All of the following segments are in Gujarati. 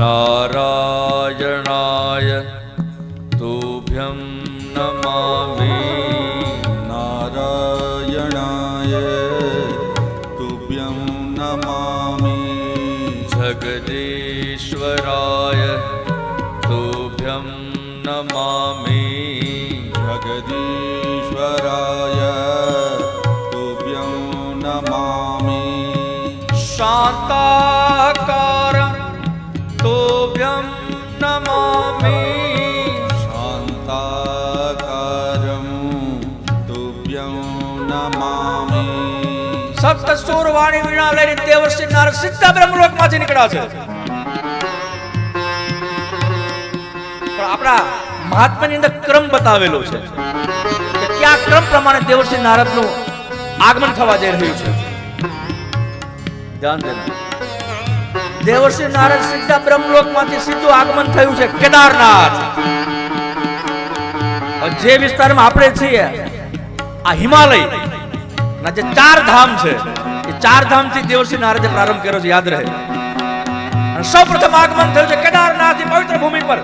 નારાયણાય તુભ્યં નમામિ નારાયણાય તુભ્યં નમામિ જગદીશ્વરાય તુભ્યં નમામિ જગદીશ્વરાય તુભ્યં નમામિ શાંતાકાર સુર વાણી વીણા લઈને દેવર્ષિ નારદ સીધા બ્રહ્મલોકમાંથી નીકળ્યા છે. પણ આપણા મહાત્માની અંદર ક્રમ બતાવેલો છે કયા ક્રમ પ્રમાણે દેવર્ષિ નારદનું આગમન થવા જઈ રહ્યું છે. ધ્યાન દેना દેવર્ષિ નારદ સીધા બ્રહ્મલોકમાંથી સીધું આગમન થયું છે કેદારનાથ. જે વિસ્તારમાં આપણે છીએ, આ હિમાલય, ના જે ચાર ધામ છે એ ચાર ધામથી દેવર્ષિ નારદે પ્રારંભ કર્યો છે, યાદ રહે. સૌ પ્રથમ આગમન થયું છે કેદારનાથની પવિત્ર ભૂમિ પર.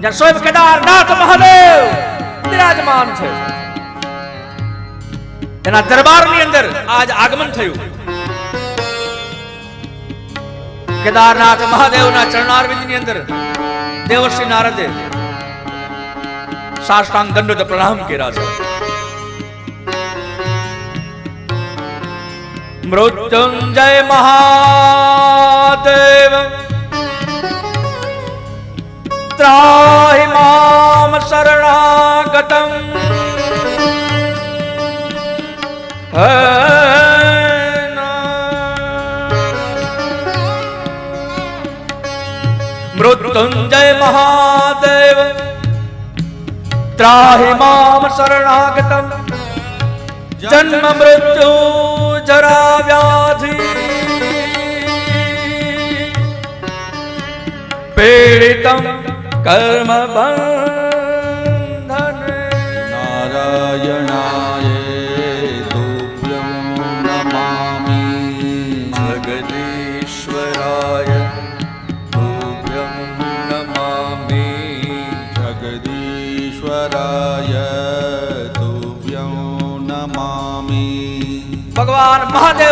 જ્યાં સ્વયં કેદારનાથ મહાદેવ બિરાજમાન છે. એના દરબારની અંદર આજ આગમન થયું. કેદારનાથ મહાદેવના ચરણારવિંદની અંદર દેવશ્રી નારદે સાષ્ટાંગ દંડ પ્રણામ કર્યા છે. મૃત્યુંજય મહાદેવ. ત્રાહી મામ શરણાગતમ. મૃત્યુંજય મહાદેવ. ત્રાહી મામ શરણાગતમ. જન્મ મૃત્યુ જરા વ્યાધિ. પીડિતમ કર્મ બંધન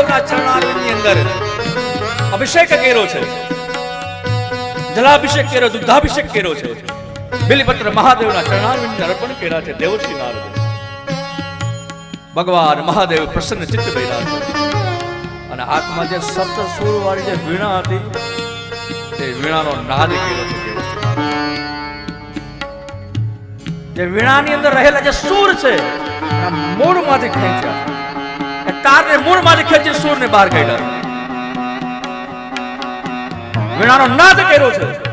મહાદેવના ચરણારવિંદની અંદર અભિષેક કર્યો છે. જલાભિષેક કર્યો, દુગ્ધાભિષેક કર્યો છે. બિલીપત્ર મહાદેવના ચરણારવિંદ અર્પણ કર્યા છે દેવશ્રી નારદ. ભગવાન મહાદેવ પ્રસન્ન ચિત્ત બન્યા છે. અને હાથમાં જે સપ્ત સુર વાળી જે વીણા હતી, તે વીણાનો નાદ કર્યો છે જે વીણાની અંદર રહેલા જે સૂર છે મૂળમાંથી ખેંચ્યા તારને મૂળમાંથી ખેંચી સૂરને બહાર કાઢ્યા. વીણાનો નાદ કર્યો છે.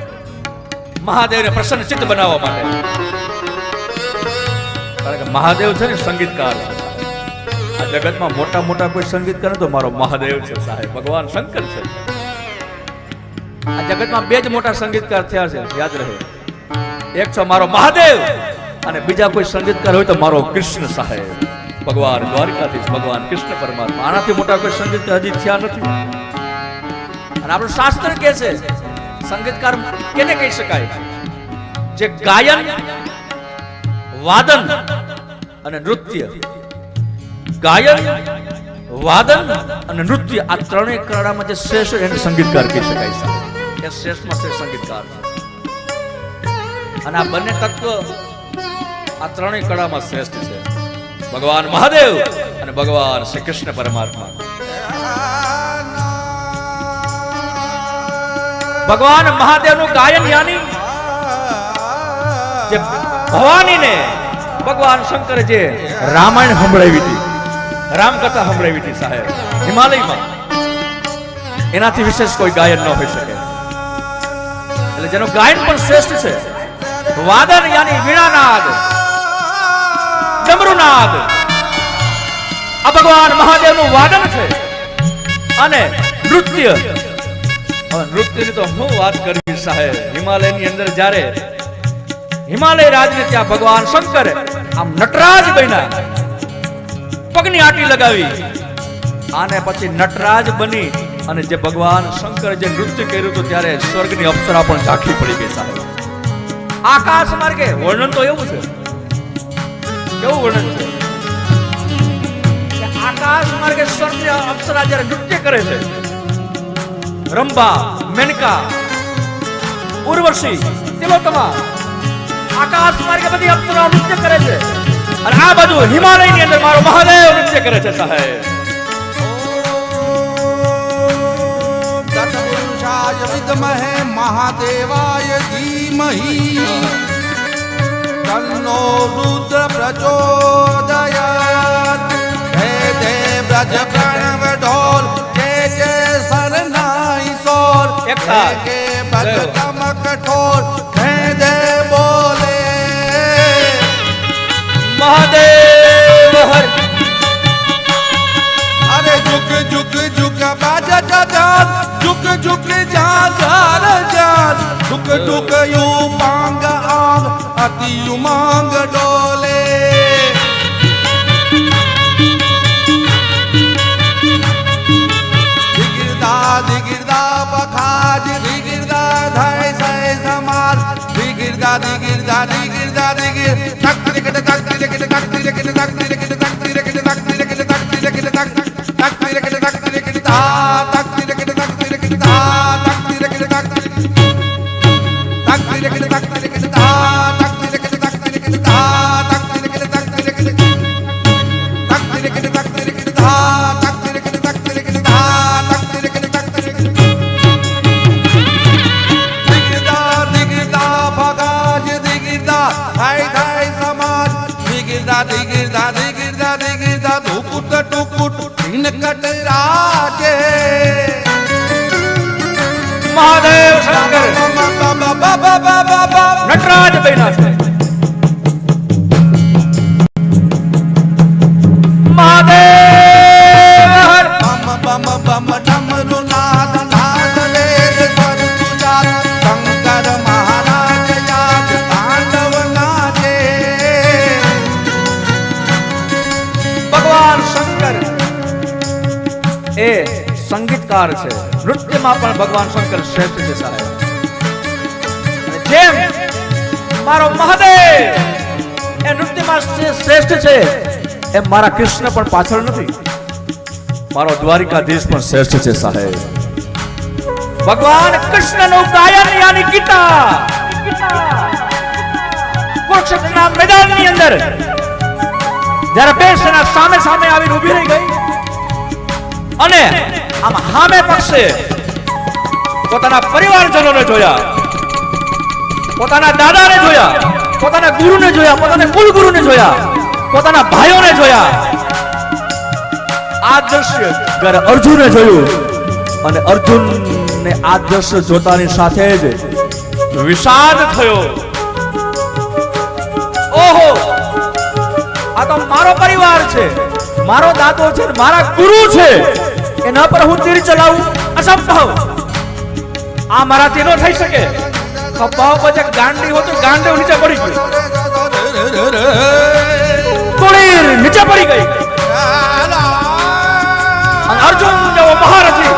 મહાદેવને પ્રસન્ન ચિત્ત બનાવવા માટે. કારણ કે મહાદેવ છે ને સંગીતકાર આ જગતમાં મોટા મોટા કોઈ સંગીતકાર તો મારો મહાદેવ છે સાહેબ. ભગવાન શંકર છે. આ જગતમાં બે જ મોટા સંગીતકાર થયા છે. યાદ રહે. એક છે મારો મહાદેવ અને બીજા કોઈ સંગીતકાર હોય તો મારો કૃષ્ણ સાહેબ. ભગવાન દ્વારકાધીશ, ભગવાન કૃષ્ણ પરમાત્મા. આનાથી મોટા કોઈ સંગીત હજી થયા નથી. અને આપણું શાસ્ત્ર કે છે, સંગીતકાર કેને કહી શકાય? જે ગાયન, વાદન અને નૃત્ય. ગાયન, વાદન અને નૃત્ય આ ત્રણેય કળામાં જે શ્રેષ્ઠ એને સંગીતકાર કહી શકાય છે. એ શ્રેષ્ઠમાં શ્રેષ્ઠ સંગીતકાર. અને આ બંને તત્વ આ ત્રણેય કળામાં શ્રેષ્ઠ છે. ભગવાન મહાદેવ અને ભગવાન શ્રી કૃષ્ણ પરમાત્મા. ભગવાન મહાદેવનું ગાયન યાની, જે ભવાનીને ભગવાન શંકર જે રામાયણ સંભળાવી હતી. રામકથા સંભળાવી હતી સાહેબ. હિમાલયમાં. એનાથી વિશેષ કોઈ ગાયન ન હોઈ શકે. એટલે જેનું ગાયન પણ શ્રેષ્ઠ છે. વાદન યાની વીણાનાદ. ડમરુનાદ આ ભગવાન મહાદેવનું વાદન છે અને નૃત્ય. નૃત્યની તો હું વાત કરવી સાહેબ, હિમાલયની અંદર જ્યારે હિમાલય રાજ્ય ત્યાં ભગવાન શંકર આમ નટરાજ બન્યા. પગની આટી લગાવી. આને પછી નટરાજ બની અને જે ભગવાન શંકર જે નૃત્ય કર્યું હતું ત્યારે સ્વર્ગની અપ્સરા પણ ઝાંખી પડી ગઈ સાહેબ. આકાશ માર્ગે વર્ણન તો એવું છે. કેવું વર્ણન છે? આકાશ માર્ગે સ્વર્ણ અપ્સરા જ્યારે નૃત્ય કરે છે, રંભા, મેનકા, ઉર્વશી તિલોતમા આકાશ માર્ગે બધી અપ્સરા નૃત્ય કરે છે. અને આ બાજુ હિમાલયની અંદર મારો મહાદેવ નૃત્ય કરે છે, સાહેબ. તત્પુરુષાય વિદ્મહે મહાદેવાય ધીમહી. તન્નો રુદ્ર પ્રચોદયાત. હે દે બ્રજ પ્રણવ ઢોલ કે કે સરનાઈ સોર. કે કે બ્રજ તમ કઠોર હે દે બોલે. મહાદેવ અરે ઝુક ઝુક ઝુક બાજા જાન ઝુક ઝુક જા જા જા ઝુક ઝુક યુ પા અતિ ઉમંગ ડો દાદી ગીર દાદી ગીર દાદી ગીર દા ધુકુટ ટુકુટ ભીન કટ રાગે મહાદેવ શંકર. બાબા બાબા બાબા નટરાજ બેના મહાદેવ બમ બમ બમ ડમરુનાથ સંગીતકાર છે. નૃત્યમાં પણ ભગવાન શંકર શ્રેષ્ઠ છે સાહેબ. જેમ મારો મહાદેવ એ નૃત્યમાં શ્રેષ્ઠ છે, એમ મારા કૃષ્ણ પણ પાછળ નથી. મારો દ્વારિકાધીશ પણ શ્રેષ્ઠ છે સાહેબ. ભગવાન કૃષ્ણનું ગાયન યાની ગીતા. કુરુક્ષેત્રના મેદાનની અંદર જ્યારે બે સેના સામે સામે આવીને ઊભી રહી ગઈ અને આમ હામે પક્ષે પોતાના પરિવારજનોને જોયા, પોતાના દાદાને જોયા, પોતાના ગુરુને જોયા, પોતાના કુલગુરુને જોયા, પોતાના ભાઈઓને જોયા. આ દ્રશ્ય જ્યારે અર્જુને જોયું અને અર્જુનને આ દ્રશ્ય જોતાની સાથે જ વિષાદ થયો. ઓહો! આ તો મારો પરિવાર છે, મારો દાદો છે, મારા ગુરુ છે. એના પર હું તીર ચલાવું? અસંભવ. આ મારાથી ન થઈ શકે. ખપાવ પછી ગાંડી હોય તો ગાંડી નીચે પડી ગઈ તુણીર નીચે પડી ગઈ. અર્જુન જેવો મહારથી.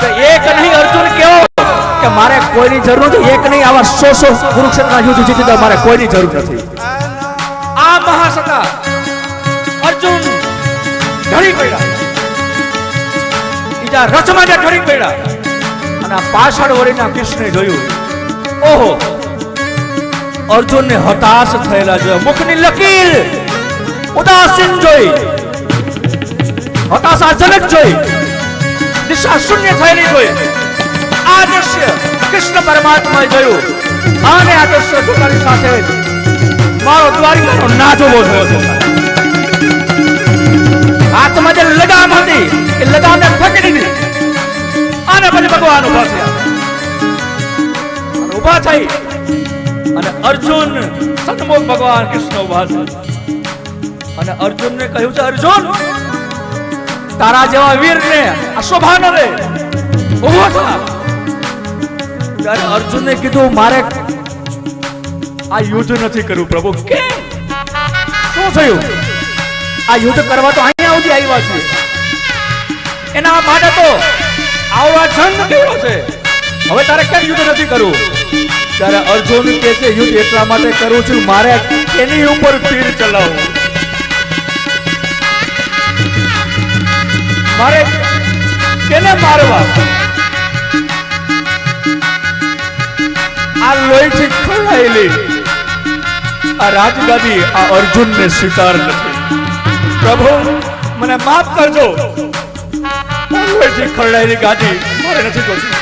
તો એક નહીં, અર્જુન કેવો? કે મારે કોઈની જરૂર નથી. એક નહીં, આવા સો સો કુરુક્ષેત્રના યુદ્ધ જીતી મારે કોઈની જરૂર નથી. આ મહાસત્તા અર્જુન ઢળી પડ્યા. બીજા રથમાં જે ઠરી પડ્યા અને પાછળ વળીને કૃષ્ણે જોયું, ઓહો, અર્જુનને હતાશ થયેલા જોયા. મુખની લકીર, ઉદાસીન જોઈ, હતાશાજનક જોઈ દિશા શૂન્ય થયેલી જોઈ. આ દ્રશ્ય કૃષ્ણ પરમાત્માએ જોયું. અને આ દ્રશ્ય જોતાની સાથે મારો દ્વારિકાનો નાજો થયો છે હાથમાં જે લગામ હતી, એ લગામને પકડી દીધી. અને પછી ભગવાન ઊભા થયા. ઊભા થઈ. અને અર્જુન સન્મુખ ભગવાન કૃષ્ણ ઊભા થયા. અને અર્જુનને કહ્યું છે, અર્જુન, તારા જેવા વીરને, આ શોભા ન રે ઊભો થા. ત્યારે અર્જુનને કીધું, મારે આ યુદ્ધ નથી કરવું પ્રભુ. કે શું થયું? આ યુદ્ધ કરવા તો સુધી આવ્યા છીએ. એના માટે તો આવો આ કેવો છે? હવે તારે કેમ યુદ્ધ નથી કરવું? ત્યારે અર્જુન કે છે, યુદ્ધ એટલા માટે કરું છું, મારે એની ઉપર તીર ચલાવવું મારે કેને મારવા? આ લોહીથી ખવડાયેલી આ રાજગાદી આ અર્જુનને સ્વીકાર નથી. પ્રભુ મને માફ કરજો. આ લોહીથી ગાદી મારે નથી જોતી.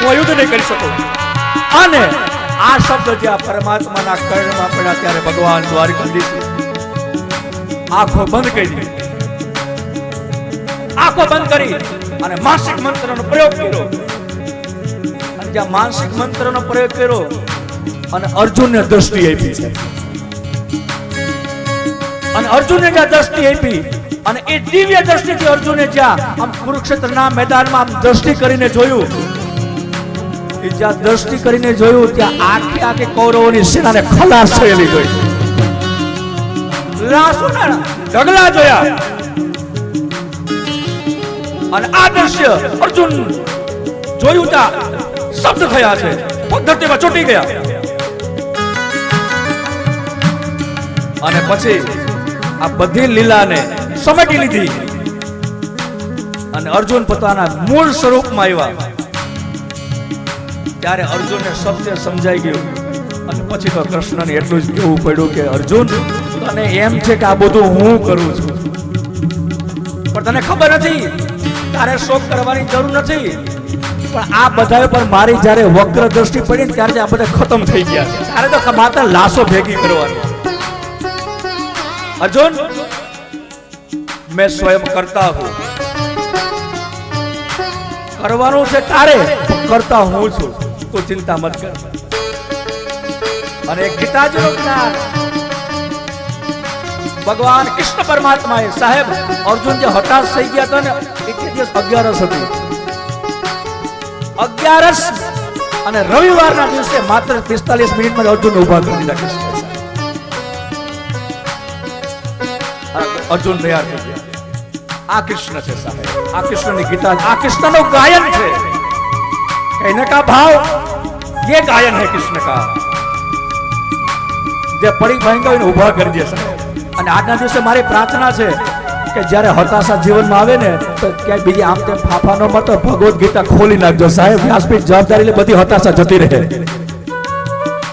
હું યુદ્ધ નહીં કરી શકું. અને આ શબ્દ જ્યાં પરમાત્માના કર્ણમાં પડ્યા ત્યારે ભગવાન દ્વારિકાધીશ આંખો બંધ કરી આંખો બંધ કરી અને માસિક મંત્રનો પ્રયોગ કર્યો. અને જ્યાં માનસિક મંત્રનો પ્રયોગ કર્યો અને અર્જુનને દ્રષ્ટિ આપી. છે અને અર્જુનને જ્યાં દ્રષ્ટિ આપી અને એ દિવ્ય દ્રષ્ટિથી અર્જુને જ્યાં આમ કુરુક્ષેત્રના મેદાનમાં આમ દ્રષ્ટિ કરીને જોયું, એ જ્યાં દ્રષ્ટિ કરીને જોયું, ત્યાં આખી આખી કૌરવોની સેનાને ખલાસ થયેલી જોઈ ઢગલા જોયા. અને આ દ્રશ્ય અર્જુન જોયું ત્યાં શબ્દ થયા છે ધરતીમાં ચોંટી ગયા. અને પછી આ બધી લીલાને સમેટી લીધી. અને અર્જુન પોતાના મૂળ સ્વરૂપમાં આવ્યા. ત્યારે અર્જુનને સત્ય સમજાઈ ગયું. અને પછી તો કૃષ્ણને એટલું જ કહેવું પડ્યું કે, અર્જુન, તને એમ છે કે આ બધું હું કરું છું. પણ તને ખબર નથી, તારે શોક કરવાની જરૂર નથી. પણ આ બધા પર મારી જ્યારે વક્ર દ્રષ્ટિ પડી ત્યારે આ બધા ખતમ થઈ ગયા છે. તારે તો માત્ર લાશો ભેગી કરવાની. અર્જુન મેં સ્વયં કરતા હું કરવાનું છે તારે કરતા હું છું તો ચિંતા મત કર અને ગીતાજીનો જ્ઞાન ભગવાન કૃષ્ણ પરમાત્માએ સાહેબ અર્જુન જે હતાશ થઈ ગયા હતા ને એક દિવસ અગિયારસ હતું અગિયારસ અને રવિવારના દિવસે માત્ર પિસ્તાલીસ મિનિટમાં અર્જુન ઊભા કરી દીધા કૃષ્ણ અર્જુન તૈયાર થઈ ગયા આ કૃષ્ણ છે સાહેબ આ કૃષ્ણની ગીતા આ કૃષ્ણનું ગાયન છે कहने का भाव ये गायन है कृष्ण का જે પડી ભાંગા હોય ને ઊભા કરી દે સાહેબ અને આજના દિવસે મારી પ્રાર્થના છે કે જ્યારે હતાશા જીવનમાં આવે ને તો ક્યાંય બીજી આમ તેમ ફાફા ન મળતો ભગવદ્ ગીતા ખોલી નાખજો સાહેબ વ્યાસપીઠ જવાબદારી લે બધી હતાશા જતી રહે